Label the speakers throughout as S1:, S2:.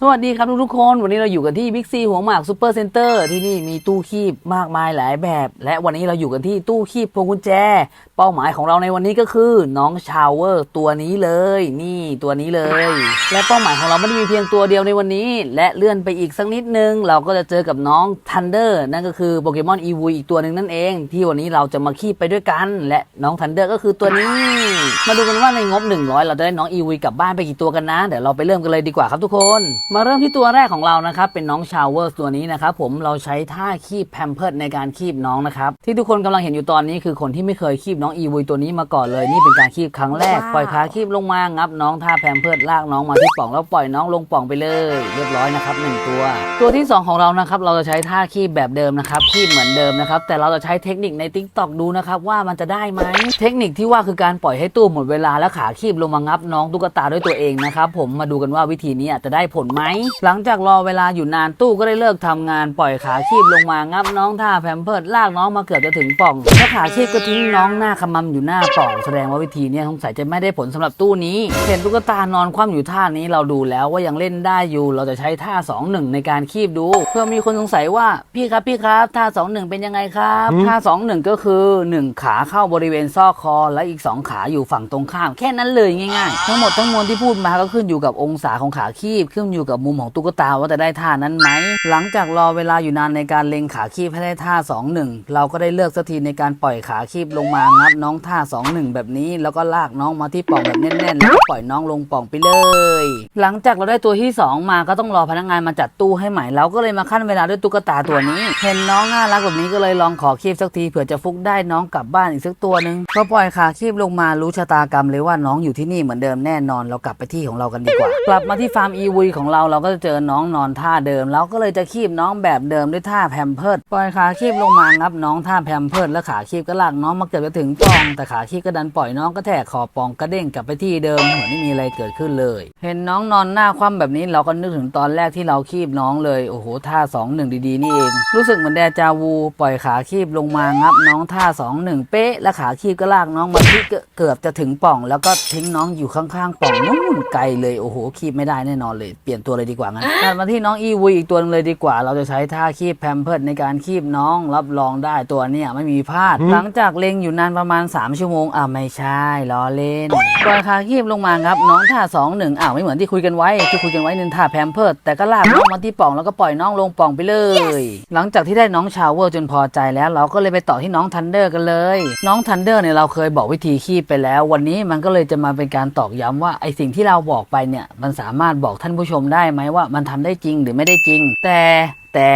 S1: สวัสดีครับทุกๆคน วันนี้เราอยู่กันที่บิ๊กซีหัวหมากซูเปอร์เซ็นเตอร์ที่นี่มีตู้คีบมากมายหลายแบบ และวันนี้เราอยู่กันที่ตู้คีบพวงกุญแจ เป้าหมายของเราในวันนี้ก็คือ น้องชาวเวอร์ตัวนี้เลย นี่ตัวนี้เลย และเป้าหมายของเราไม่ได้มีเพียงตัวเดียวในวันนี้ และเลื่อนไปอีกสักนิดนึง เราก็จะเจอกับน้องทันเดอร์นั่นก็คือโปเกมอนอีวูอีกตัวหนึ่งนั่นเอง ที่วันนี้เราจะมาคีบไปด้วยกัน และน้องทันเดอร์ก็คือตัวนี้ มาดูกันว่าในงบ 100 เราจะได้น้องอีวีกลับบ้านไปกี่ตัวกันนะเดี๋ยวเราไปเริ่มกันเลยดีกว่าครับทุกคนมาเริ่มที่ตัวแรกของเรานะครับเป็นน้องชาวเวอร์ตัวนี้นะครับผมเราใช้ท่าคีบแพมเพิร์ดในการคีบน้องนะครับที่ทุกคนกำลังเห็นอยู่ตอนนี้คือคนที่ไม่เคยคีบน้องอีวีตัวนี้มาก่อนเลยนี่เป็นการคีบครั้งแรกปล่อยขาคีบลงมางับน้องท่าแพมเพิร์ดลากน้องมาที่ปล่องแล้วปล่อยน้องลงปล่องไปเลย เรียบร้อยนะครับหนึ่งตัว ตัวที่สองของเรานะครับเราจะใช้ท่าคีบแบบเดิมนะครับคีบเหมือนเดิมนะครับแต่เราจะใช้เทคนิคใน t ิ k t o k ดูนะครับว่ามันจะได้ไหมเทคนิคที่ว่าคือการปล่อยให้ตู้หมดเวลาแล้วขาคีบลงมางับน้องตุ๊กตาด้วยตัวเองนะครับผมมาดูกันว่าวิธีนี้จะได้ผลไหม หลังจากรอเวลาอยู่นานตู้ก็ได้เลิกทำงานปล่อยขาคีบลงมางับน้องท่าแพมเพิร์ดลากน้องมาเกือบจะถึงปล่องแล้วขาคีบก็ทิ้งน้องหน้าขมำอยู่หน้าปล่อง แสดงว่าวิธีเนี้สงสัยจะไม่ได้ผลสำหรับตู้นี้เห็นตุ๊กตานอนคว่ำอยู่ท่านี้เราดูแล้วว่ายังเล่นได้อยู่ เราจะใช้ท่า 2 1 ในการคีบดู เพื่อมีคนสงสัยว่าพี่ครับพี่ครับ ท่า 2 1 เป็นยังไงครับ ท่า 2 1 ก็คือ 1 ขาเข้าบริเวณซอกคอ และอีก 2 ขาอยู่ฝั่งตรงข้าม แค่นั้นเลยง่ายๆ ทั้งหมดทั้งมวลที่พูดมาก็ขึ้นอยู่กับองศาของขาคีบขึ้นอยู่กับมุมของตุ๊กตาว่าจะได้ท่านั้นไหม หลังจากรอเวลาอยู่นานในการเล็งขาคีบให้ได้ท่า 2 1 เราก็ได้เลือกสักทีในการปล่อยขาคีบลงมางับน้องท่า 2 1 แบบนี้ แล้วก็ลากน้องมาที่ป่องแบบแน่นๆ แล้วปล่อยน้องลงป่องไปเลย หลังจากเราได้ตัวที่ 2 มาก็ต้องรอพนักงานมาจัดตู้ให้ใหม่เราก็เลยมาขั้นเวลาด้วยตุ๊กตาตัวนี้ เห็นน้องน่ารักแบบนี้ก็เลยลองขอคีบสักทีเผื่อจะฟุกได้น้องกลับบ้านอีกสักตัวหนึ่งพอปล่อยขาคีบลงมารู้ชะตากรรมเลยว่าน้องอยู่ที่นี่เหมือนเดิมแน่นอนเรากลับไปที่ของเรากันดีกว่า กลับมาที่ฟาร์มอีวีของเราเราก็จะเจอน้องนอนท่าเดิมเราก็เลยจะคีบน้องแบบเดิมด้วยท่าแพมเพิร์ดปล่อยขาคีบลงมางับน้องท่าแพมเพิร์ดแล้วขาคีบก็ลากน้องมาเกือบจะถึงป่อง แต่ขาคีบก็ดันปล่อยน้องก็แทกขอบป่องกระเด้งกลับไปที่เดิมเหมือนไม่มีอะไรเกิดขึ้นเลย เห็นน้องนอนหน้าคว่ำแบบนี้เราก็นึกถึงตอนแรกที่เราคีบน้องเลยโอ้โหท่าสองหนึ่งดีๆนี่เองรู้สึกเหมือนแดจาวูปล่อยขาคีบลงมางับน้องท่าสองหนึ่งเป๊ะและขาคีบก็ลากน้องมาที่เกือบจะถึงป่อง แล้วก็ทิ้งน้องอยู่ข้างๆป่องนู่นไกลเลยโอ้โหคีบไม่ได้แน่นอนเลยเปลี่ยนตัวเลยดีกว่างั้นถัดมาที่น้องอีวูอีกตัวหนึงเลยดีกว่า เราจะใช้ท่าคีบแพมเพิร์ดในการคีบน้องรับรองได้ตัวเนี้ยไม่มีพลาด หลังจากเล็งอยู่นานประมาณ 3 ชั่วโมงอ่าไม่ใช่ล้อเล่นปล่อยขาคีบลงมาครับน้องท่าสองหนึ่งอ้าวไม่เหมือนที่คุยกันไว้ที่คุยกันไว้นึงท่าแพมเพิร์ดแต่ก็ลากน้องมาที่ปล่องแล้วก็ปล่อยน้องลงปล่องไปเลย หลังจากที่ได้น้องชาวเวอร์จนพอใจแล้ว เราก็เลยไปต่อที่น้องทันเดอร์กันเลย น้องทันเดอร์เนี่ยเราเคยบอกวิธีคีบไปแล้ว วันนี้มันก็เลยจะมาเป็นการตอกย้ำว่าไอสิ่งที่เราบอกไปเนี่ยมันสามารถบอกท่านผู้ชมได้ไหมว่ามันทำได้จริงหรือไม่ได้จริง แต่แต่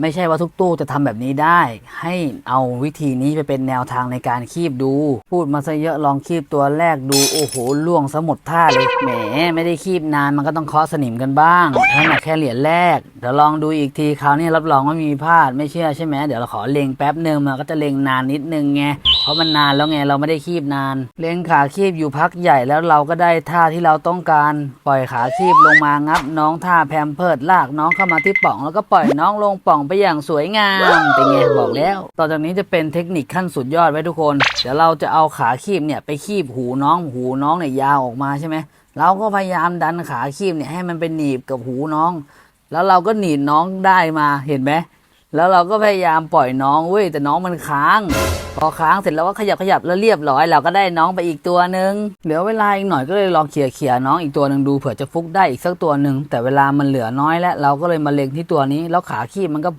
S1: ไม่ใช่ว่าทุกตู้จะทำแบบนี้ได้ ให้เอาวิธีนี้ไปเป็นแนวทางในการคีบดู พูดมาซะเยอะลองคีบตัวแรกดูโอ้โหล่วงซะหมดท่าเลยแหมไม่ได้คีบนานมันก็ต้องเคาะสนิมกันบ้างนั่นแหละแค่เหรียญแรกเดี๋ยวลองดูอีกทีคราวนี้รับรองว่าไม่มีพลาดไม่เชื่อใช่ไหมเดี๋ยวเราขอเล็งแป๊บหนึ่งมันก็จะเล็งนานนิดนึงไง เพราะมันนานแล้วไงเราไม่ได้คีบนาน เล็งขาคีบอยู่พักใหญ่แล้วเราก็ได้ท่าที่เราต้องการ ปล่อยขาคีบลงมางับ น้องท่าแพมเพิร์ดลากน้องเข้ามาที่ป่อง แล้วก็ปล่อยน้องลงป่องไปอย่างสวยงามเป็นไงบอกแล้ว ต่อจากนี้จะเป็นเทคนิคขั้นสุดยอดไว้ทุกคนเดี๋ยวเราจะเอาขาคีบเนี่ยไปคีบหูน้องหูน้องเนี่ยยาวออกมาใช่ไหมเราก็พยายามดันขาคีบเนี่ยให้มันเป็นหนีบกับหูน้อง แล้วเราก็หนีบน้องได้มาเห็นไหมแล้วเราก็พยายามปล่อยน้องเว้ยแต่น้องมันค้าง พอค้างเสร็จแล้วก็ขยับขยับแล้วเรียบร้อยเราก็ได้น้องไปอีกตัวหนึ่งเหลือเวลาอีกหน่อยก็เลยลองเขี่ยเขี่ยน้องอีกตัวหนึ่งดูเผื่อจะฟุกได้อีกสักตัวหนึ่งแต่เวลามันเหลือน้อยแล้วเราก็เลยมาเล็งที่ตัวนี้ แล้วขาขี้มันก็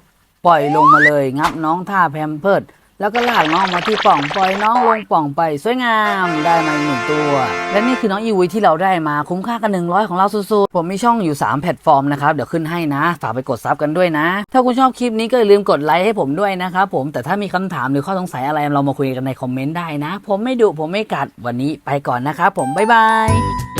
S1: ปล่อยลงมาเลยงับน้องท่าแพมเพิร์ด แล้วก็ลากน้องมาที่ปล่องปล่อยน้องลงปล่องไปสวยงามได้มาหนึ่งตัว และนี่คือน้องอีวีที่เราได้มาคุ้มค่ากัน 100 ของเราสุดๆผมมีช่องอยู่ 3 แพลตฟอร์มนะครับ เดี๋ยวขึ้นให้นะ ฝากไปกดซับกันด้วยนะ ถ้าคุณชอบคลิปนี้ก็อย่าลืมกดไลค์ให้ผมด้วยนะครับผมแต่ถ้ามีคำถามหรือข้อสงสัยอะไรเรามาคุยกันในคอมเมนต์ได้นะ ผมไม่ดุผมไม่กัดวันนี้ไปก่อนนะครับผมบ๊ายบาย